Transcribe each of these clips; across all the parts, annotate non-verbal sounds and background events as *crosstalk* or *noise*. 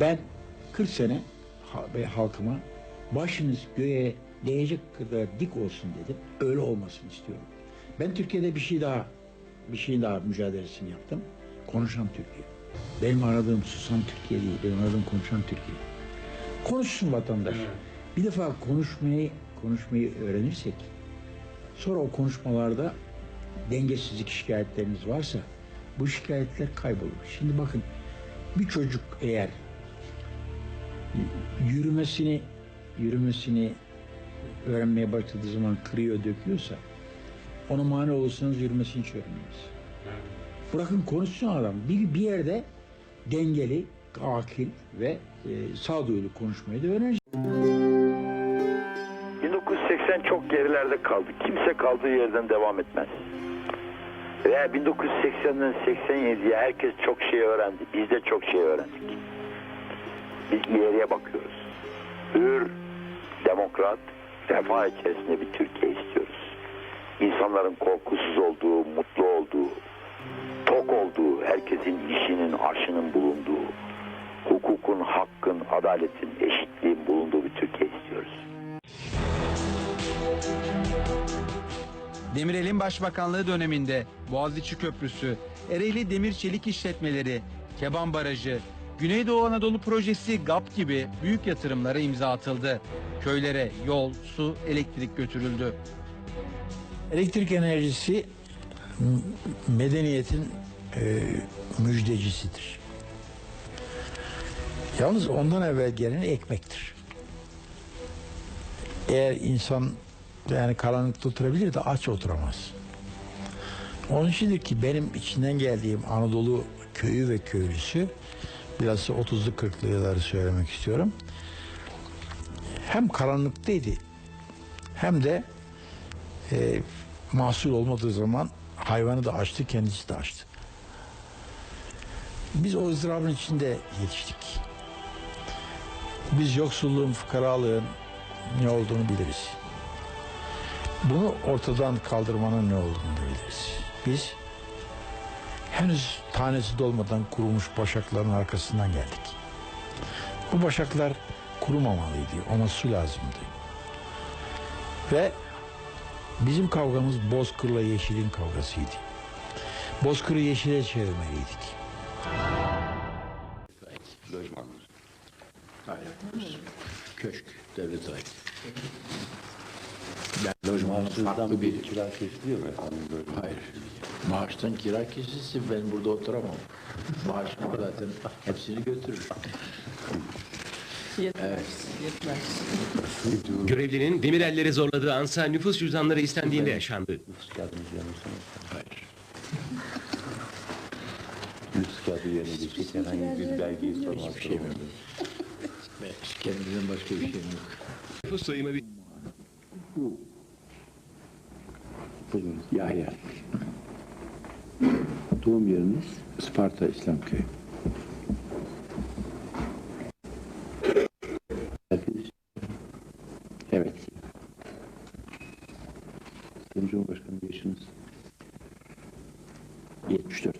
Ben 40 sene ve halkıma başınız göğe değecek kadar dik olsun dedim. Öyle olmasını istiyorum. Ben Türkiye'de bir şey daha bir şey daha mücadelesini yaptım. Konuşan Türkiye. Benim aradığım susan Türkiye değil. Benim aradığım konuşan Türkiye. Konuşsun vatandaş. Bir defa konuşmayı konuşmayı öğrenirsek sonra o konuşmalarda dengesizlik şikayetleriniz varsa bu şikayetler kaybolur. Şimdi bakın bir çocuk eğer yürümesini yürümesini öğrenmeye başladığı zaman kırıyor döküyorsa ona mani olursanız yürümesini hiç öğrenmez. Bırakın konuşsun adam. Bir, bir yerde dengeli, akil ve e, sağduyulu konuşmayı da öğrenecek. 1980 çok gerilerde kaldı. Kimse kaldığı yerden devam etmez. Veya 1980'den 87'ye herkes çok şey öğrendi. Biz de çok şey öğrendik. Biz ileriye bakıyoruz. Hür, demokrat, refah içerisinde bir Türkiye istiyoruz. İnsanların korkusuz olduğu, mutlu olduğu, tok olduğu, herkesin işinin, aşının bulunduğu, hukukun, hakkın, adaletin, eşitliğin bulunduğu bir Türkiye istiyoruz. Demirel'in başbakanlığı döneminde Boğaziçi Köprüsü, Ereğli Demir Çelik İşletmeleri, Keban Barajı, Güneydoğu Anadolu Projesi GAP gibi büyük yatırımlara imza atıldı. Köylere yol, su, elektrik götürüldü. Elektrik enerjisi medeniyetin e, müjdecisidir. Yalnız ondan evvel gelen ekmektir. Eğer insan yani karanlıkta oturabilir de aç oturamaz. Onun içindir ki benim içinden geldiğim Anadolu köyü ve köylüsü biraz 30'lu 40'lı yılları söylemek istiyorum. Hem karanlıktaydı hem de e, mahsul olmadığı zaman hayvanı da açtı, kendisi de açtı. Biz o ızdırabın içinde yetiştik. Biz yoksulluğun, fukaralığın ne olduğunu biliriz. Bunu ortadan kaldırmanın ne olduğunu biliriz. Biz henüz tanesi dolmadan kurumuş başakların arkasından geldik. Bu başaklar kurumamalıydı, ona su lazımdı. Ve Bizim kavgamız Bozkır'la Yeşil'in kavgasıydı. Bozkır'ı Yeşil'e çevirmeliydik. Lojmanlar. Köşk, devlet ait. Ben lojmansızdan farklı bir... kira kesiliyor mu efendim böyle? Hayır. Maaştan kira kesilsin ben burada oturamam. Maaşım zaten hepsini götürür. Görevlinin Demirel'leri zorladığı ansa nüfus cüzdanları istendiğinde yaşandı. Nüfus kağıdınız yanılsanız. Hayır. Nüfus kağıdı yerine geçecek herhangi bir belgeyi sormaz. Hiçbir şey yok. Kendimden başka bir şeyim yok. Nüfus sayımı bir... Buyurun. Yahya. Doğum yeriniz? Isparta İslamköy. Evet. Sayın Cumhurbaşkanım yaşınız? 74.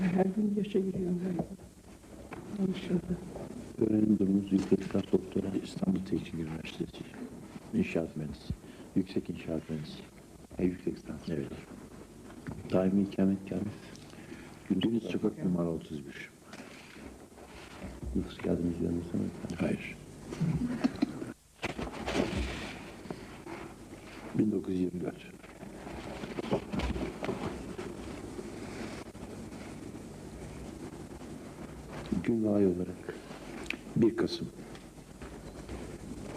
Her gün yaşa giriyorum galiba. Anlaşıldı. Öğrenim durumunuz yüksek lisans doktora İstanbul Teknik Üniversitesi. İnşaat mühendisi. Yüksek inşaat mühendisi. E, yüksek lisans. Evet. Daimi ikametgahınız. Gündüz sokak numara 31. Nüfus kağıdınız yanılsana. Hayır. 1924. Gün ve ay olarak 1 Kasım.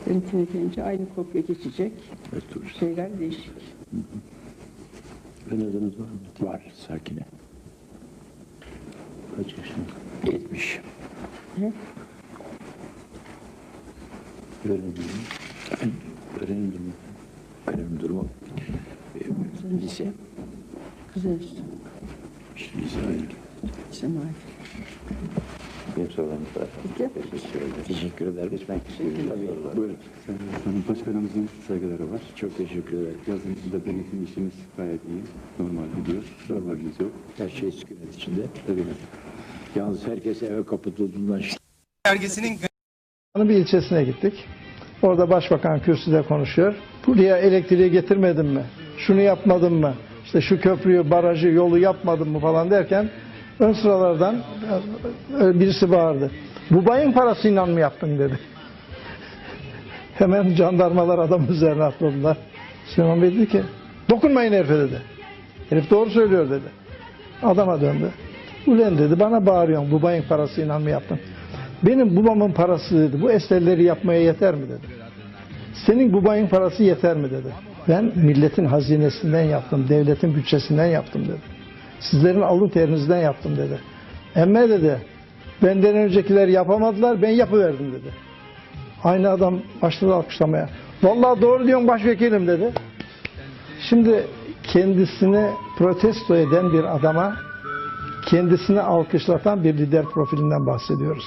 Benimkine gelince aynı kopya geçecek. Evet, dur. Şeyler değişik. Ön adınız var mı? Var, Sakine. Kaç yaşında? 70. Ne? Öğrenim durumu. Öğrenim durumu. Öğrenim durumu. Ee, lise. Güzel işte. İşte lise aynı. Benim kadar. Peki. Teşekkür ederim. Teşekkür ederim. Geçmek istiyorum. Buyurun. Sayın Başkanımızın saygıları var. Çok teşekkür ederim. Yazınızda denetim işimiz gayet iyi. Normal gidiyor. Sorunlarınız yok. Her şey sükunet içinde. Tabii. Yalnız herkes eve kapatıldığından dergisinin bir ilçesine gittik. Orada başbakan kürsüde konuşuyor. Buraya elektriği getirmedin mi? Şunu yapmadın mı? İşte şu köprüyü, barajı, yolu yapmadın mı falan derken ön sıralardan e, birisi bağırdı. Bu bayın parasıyla mı yaptın dedi. *laughs* Hemen jandarmalar adamın üzerine atladılar. Süleyman Bey dedi ki dokunmayın herife dedi. Herif doğru söylüyor dedi. Adama döndü. Ulan dedi bana bağırıyorsun bu bayın parasıyla mı yaptın? Benim babamın parası dedi. Bu eserleri yapmaya yeter mi dedi. Senin babayın parası yeter mi dedi. Ben milletin hazinesinden yaptım. Devletin bütçesinden yaptım dedi. Sizlerin alın terinizden yaptım dedi. Emme dedi. Benden öncekiler yapamadılar. Ben yapıverdim dedi. Aynı adam başladı alkışlamaya. Vallahi doğru diyorsun başvekilim dedi. Şimdi kendisini protesto eden bir adama kendisini alkışlatan bir lider profilinden bahsediyoruz.